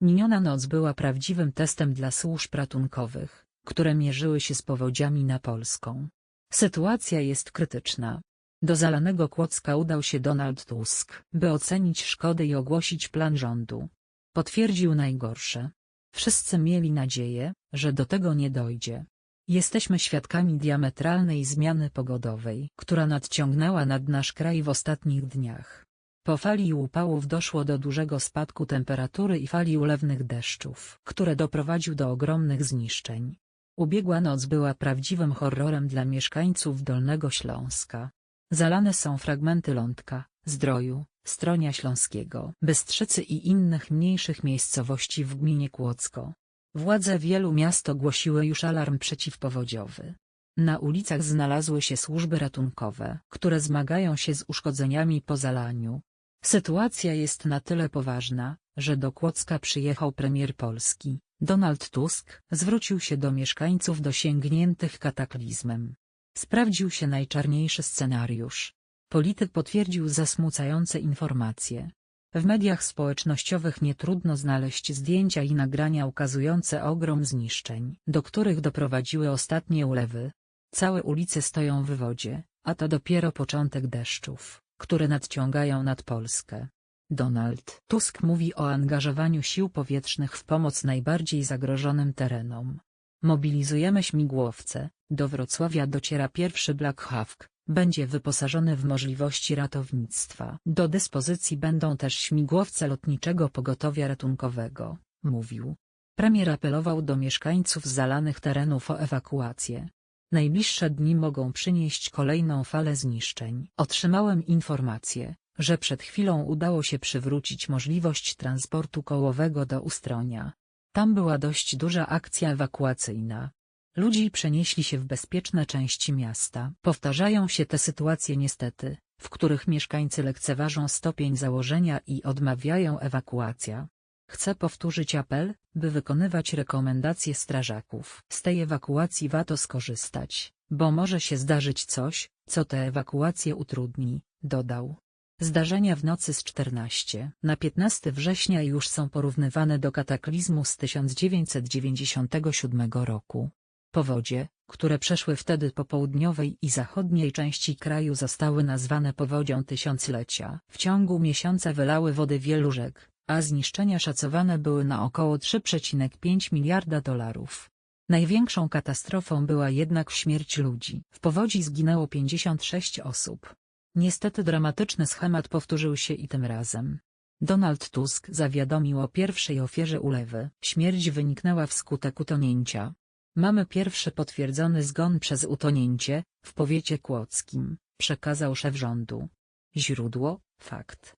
Miniona noc była prawdziwym testem dla służb ratunkowych, które mierzyły się z powodziami na Polską. Sytuacja jest krytyczna. Do zalanego Kłodzka udał się Donald Tusk, by ocenić szkody i ogłosić plan rządu. Potwierdził najgorsze. Wszyscy mieli nadzieję, że do tego nie dojdzie. Jesteśmy świadkami diametralnej zmiany pogodowej, która nadciągnęła nad nasz kraj w ostatnich dniach. Po fali upałów doszło do dużego spadku temperatury i fali ulewnych deszczów, które doprowadził do ogromnych zniszczeń. Ubiegła noc była prawdziwym horrorem dla mieszkańców Dolnego Śląska. Zalane są fragmenty Lądka, Zdroju, Stronia Śląskiego, Bystrzycy i innych mniejszych miejscowości w gminie Kłodzko. Władze wielu miast ogłosiły już alarm przeciwpowodziowy. Na ulicach znalazły się służby ratunkowe, które zmagają się z uszkodzeniami po zalaniu. Sytuacja jest na tyle poważna, że do Kłodzka przyjechał premier Polski, Donald Tusk, zwrócił się do mieszkańców dosięgniętych kataklizmem. Sprawdził się najczarniejszy scenariusz. Polityk potwierdził zasmucające informacje. W mediach społecznościowych nie trudno znaleźć zdjęcia i nagrania ukazujące ogrom zniszczeń, do których doprowadziły ostatnie ulewy. Całe ulice stoją w wodzie, a to dopiero początek deszczów, które nadciągają nad Polskę. Donald Tusk mówi o angażowaniu sił powietrznych w pomoc najbardziej zagrożonym terenom. Mobilizujemy śmigłowce, do Wrocławia dociera pierwszy Black Hawk, będzie wyposażony w możliwości ratownictwa. Do dyspozycji będą też śmigłowce lotniczego pogotowia ratunkowego, mówił. Premier apelował do mieszkańców zalanych terenów o ewakuację. Najbliższe dni mogą przynieść kolejną falę zniszczeń. Otrzymałem informację, że przed chwilą udało się przywrócić możliwość transportu kołowego do Ustronia. Tam była dość duża akcja ewakuacyjna. Ludzi przenieśli się w bezpieczne części miasta. Powtarzają się te sytuacje niestety, w których mieszkańcy lekceważą stopień założenia i odmawiają ewakuacja. Chcę powtórzyć apel, by wykonywać rekomendacje strażaków. Z tej ewakuacji warto skorzystać, bo może się zdarzyć coś, co tę ewakuację utrudni, dodał. Zdarzenia w nocy z 14 na 15 września już są porównywane do kataklizmu z 1997 roku. Powodzie, które przeszły wtedy po południowej i zachodniej części kraju zostały nazwane powodzią tysiąclecia. W ciągu miesiąca wylały wody wielu rzek, a zniszczenia szacowane były na około 3,5 miliarda dolarów. Największą katastrofą była jednak śmierć ludzi. W powodzi zginęło 56 osób. Niestety dramatyczny schemat powtórzył się i tym razem. Donald Tusk zawiadomił o pierwszej ofierze ulewy. Śmierć wyniknęła wskutek utonięcia. Mamy pierwszy potwierdzony zgon przez utonięcie, w powiecie kłodzkim, przekazał szef rządu. Źródło, fakt.